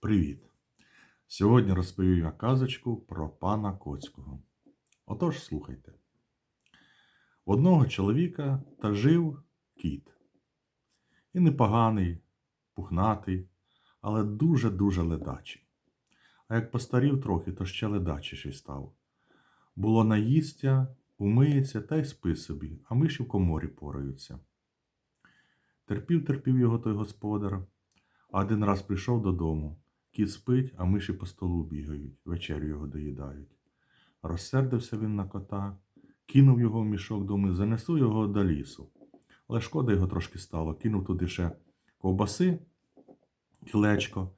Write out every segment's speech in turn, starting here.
Привіт! Сьогодні розповім я казочку про пана Коцького. Отож, слухайте. Одного чоловіка та жив кіт. І непоганий, пухнатий, але дуже-дуже ледачий. А як постарів трохи, то ще ледачіший став. Було наїстя, умиється та й спи собі, а миші в коморі пораються. Терпів, терпів його той господар, а один раз прийшов додому. Кіт спить, а миші по столу бігають, вечерю його доїдають. Розсердився він на кота, кинув його в мішок, думаю, занесу його до лісу. Але шкода його трошки стало, кинув туди ще ковбаси, кілечко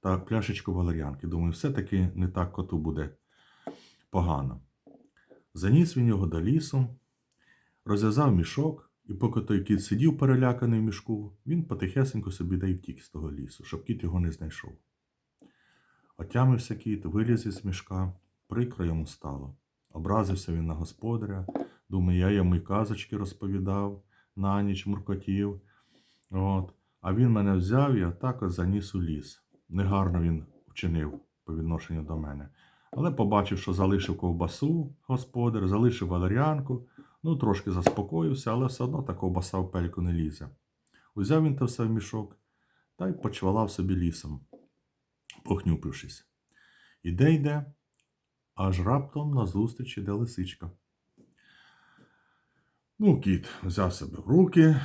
та пляшечку валер'янки. Думаю, все-таки не так коту буде погано. Заніс він його до лісу, розв'язав мішок, і поки той кіт сидів переляканий в мішку, він потихесенько собі да й втік з того лісу, щоб кіт його не знайшов. Отямився кіт, виліз із мішка, прикро йому стало. Образився він на господаря, думає, я йому й казочки розповідав, на ніч муркотів. От. А він мене взяв і отак заніс у ліс. Негарно він вчинив по відношенню до мене. Але побачив, що залишив ковбасу господар, залишив валеріанку, ну трошки заспокоївся, але все одно та ковбаса в пельку не лізе. Узяв він те все в мішок та й почвалав собі лісом похнюпившись. Іде йде, аж раптом назустріч іде лисичка. Ну, кіт взяв себе в руки,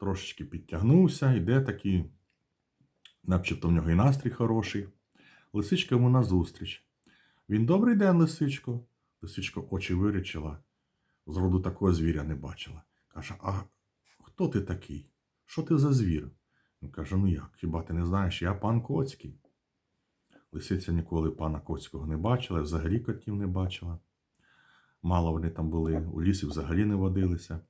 трошечки підтягнувся, йде такий, начебто в нього і настрій хороший. Лисичка йому назустріч. Він добрий день, лисичко. Лисичка очі вирічила, зроду такого звіря не бачила. Каже: А хто ти такий? Що ти за звір? Він каже: Ну як, хіба ти не знаєш, я пан Коцький. Лисиця ніколи пана Коцького не бачила, взагалі котів не бачила. Мало вони там були, у лісі взагалі не водилися.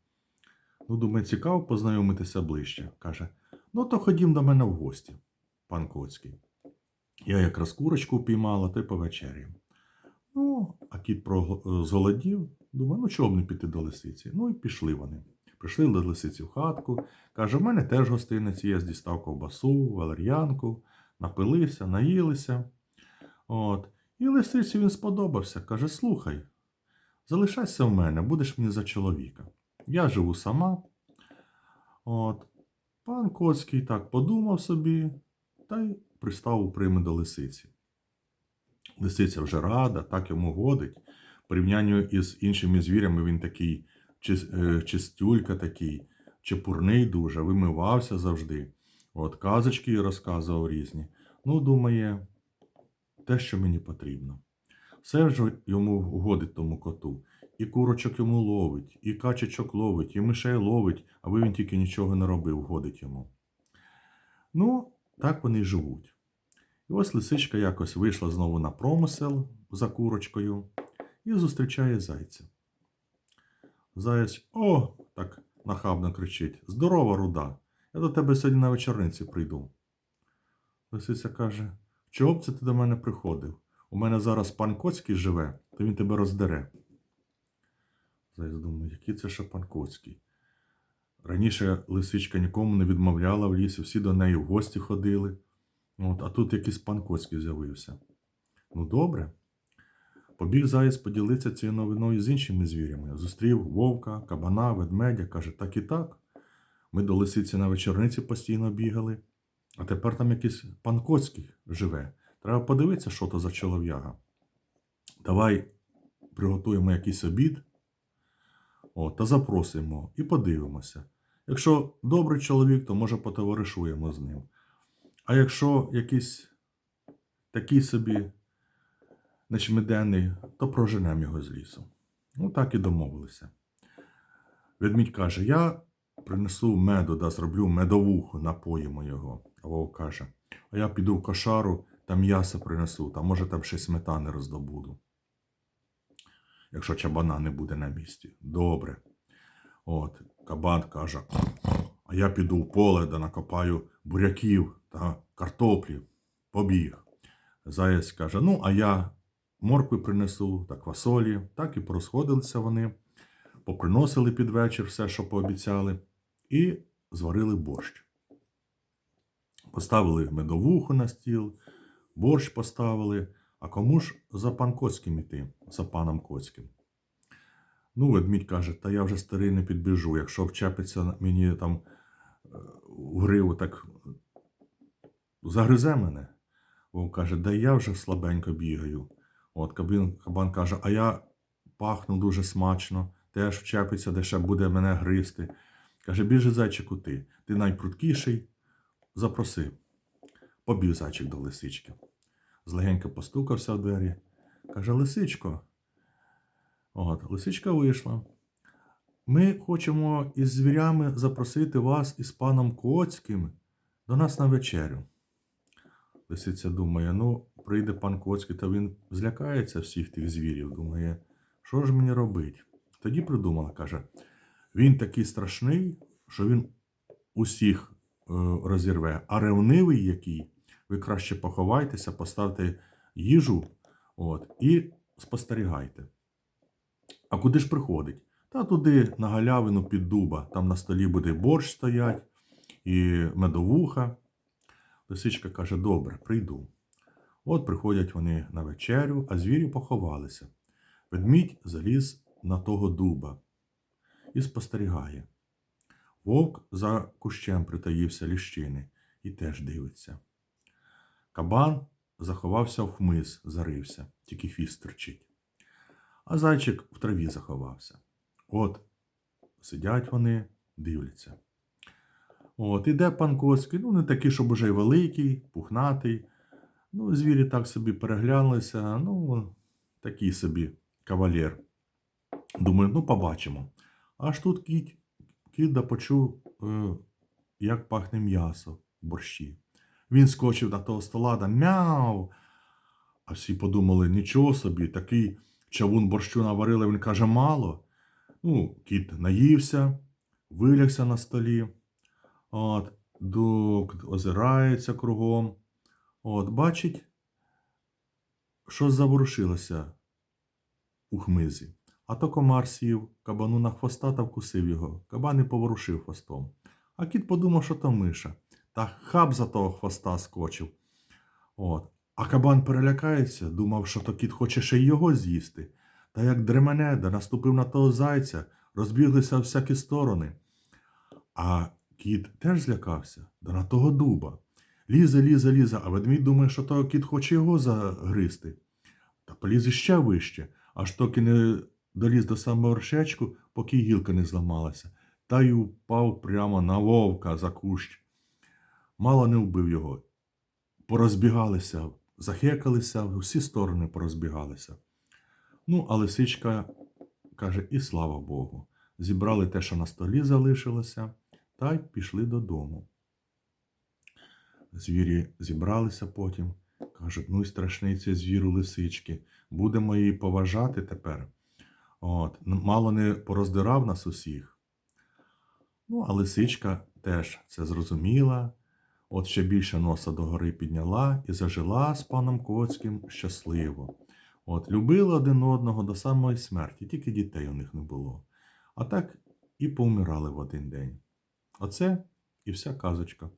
Ну, думаю, цікаво познайомитися ближче. Каже: ну, то ходім до мене в гості, пан Коцький. Я якраз курочку впіймала, то й повечеряємо. Ну, а кіт про... зголодів, думаю, ну чого б не піти до лисиці? Ну і пішли вони. Прийшли до лисиці в хатку. Каже, в мене теж гостиниці є, дістав ковбасу, валер'янку, напилися, наїлися. От. І лисиці він сподобався. Каже: слухай, залишайся в мене, будеш мені за чоловіка. Я живу сама. От. Пан Коцький так подумав собі та й пристав у прийми до лисиці. Лисиця вже рада, так йому годить. В порівнянні із іншими звірями він такий е, чистюлька такий, чепурний дуже, вимивався завжди. От казочки розказував різні. Ну, думає, те, що мені потрібно. Все ж йому угодить тому коту. І курочок йому ловить, і качечок ловить, і мишей ловить, аби він тільки нічого не робив, годить йому. Ну, так вони й живуть. І ось лисичка якось вийшла знову на промисел за курочкою і зустрічає зайця. Заєць, о, так нахабно кричить: Здорова, руда! Я до тебе сьогодні на вечорниці прийду. Лисиця каже: Чого б це ти до мене приходив? У мене зараз пан Коцький живе, то він тебе роздере. Заєць думає, який це ще пан Коцький? Раніше лисичка нікому не відмовляла в лісі, всі до неї в гості ходили. От, а тут якийсь пан Коцький з'явився. Ну, добре. Побіг заєць поділитися цією новиною з іншими звірями. Зустрів вовка, кабана, ведмедя, каже, так і так. Ми до лисиці на вечорниці постійно бігали, а тепер там якийсь пан Коцький живе. Треба подивитися, що то за чолов'яга. Давай приготуємо якийсь обід о, та запросимо і подивимося. Якщо добрий чоловік, то може потоваришуємо з ним. А якщо якийсь такий собі нечмиденний, то проженемо його з лісу. Ну, так і домовилися. Ведмідь каже: Я принесу меду да зроблю медовуху, напоїмо його. А вовк каже: А я піду в кошару та м'ясо принесу, та може там ще сметани роздобуду. Якщо чабана не буде на місці. Добре. От, кабан каже: А я піду в поле да накопаю буряків та картоплі. Побіг. Заєць каже: Ну, а я моркви принесу та квасолі. Так і порозходилися вони, поприносили під вечір все, що пообіцяли, і зварили борщ. Поставили медовуху на стіл, борщ поставили. А кому ж за пан Коцьким іти, за паном Коцьким? Ну, ведмідь каже, та я вже старий не підбіжу. Якщо вчепиться мені там е, в гриву, так загризе мене. Вовк каже, да я вже слабенько бігаю. От кабан, кабан каже, а я пахну дуже смачно, теж вчепиться, де ще буде мене гризти. Каже, біжи зайчику ти, ти найпруткіший, запроси. Побіг зайчик до лисички. Злегенько постукався в двері. Каже, лисичко. От, лисичка вийшла. Ми хочемо із звірями запросити вас із паном Коцьким до нас на вечерю. Лисиця думає, ну, прийде пан Коцький, то він злякається всіх тих звірів. Думає, що ж мені робить? Тоді придумала, каже, він такий страшний, що він усіх е, розірве, а ревнивий який, ви краще поховайтеся, поставте їжу от, і спостерігайте. А куди ж приходить? Та туди на галявину під дуба, там на столі буде борщ стоять і медовуха. Лисичка каже: добре, прийду. От приходять вони на вечерю, а звірі поховалися. Ведмідь заліз на того дуба і спостерігає. Вовк за кущем притаївся ліщини і теж дивиться. Кабан заховався в хмиз, зарився, тільки хвіст торчить. А зайчик в траві заховався. От сидять вони, дивляться. От, іде пан Коцький, ну не такий, щоб уже й великий, пухнатий. Ну, звірі так собі переглянулися, ну, такий собі кавалер. Думаю, ну побачимо. Аж тут кіт, кіт почув, е, як пахне м'ясо в борщі. Він скочив на того стола да мяу. А всі подумали, нічого собі, такий чавун борщу наварили, він каже, мало. Ну, кіт наївся, вилягся на столі. От, озирається кругом. От, бачить, що заворушилося у хмизі. А то комар сів, кабану на хвоста та вкусив його. Кабан і поворушив хвостом. А кіт подумав, що то миша. Та хаб за того хвоста скочив. От. А кабан перелякається, думав, що то кіт хоче ще й його з'їсти. Та як дремене, да наступив на того зайця, розбіглися всякі сторони. А кіт теж злякався, да на того дуба. Лізе, лізе, лізе, а ведмідь думає, що того кіт хоче його загризти. Та поліз іще вище, аж токи не доліз до самого вершечку, поки гілка не зламалася, та й упав прямо на вовка за кущ. Мало не вбив його. Порозбігалися, захекалися, в усі сторони порозбігалися. Ну, а лисичка каже: і слава Богу. Зібрали те, що на столі залишилося, та й пішли додому. Звірі зібралися потім, кажуть, ну й страшний цей звір у лисички, будемо її поважати тепер. От, мало не пороздирав нас усіх. Ну, а лисичка теж це зрозуміла, от ще більше носа догори підняла і зажила з паном Коцьким щасливо. От, любили один одного до самої смерті, тільки дітей у них не було. А так і повмирали в один день. Оце і вся казочка.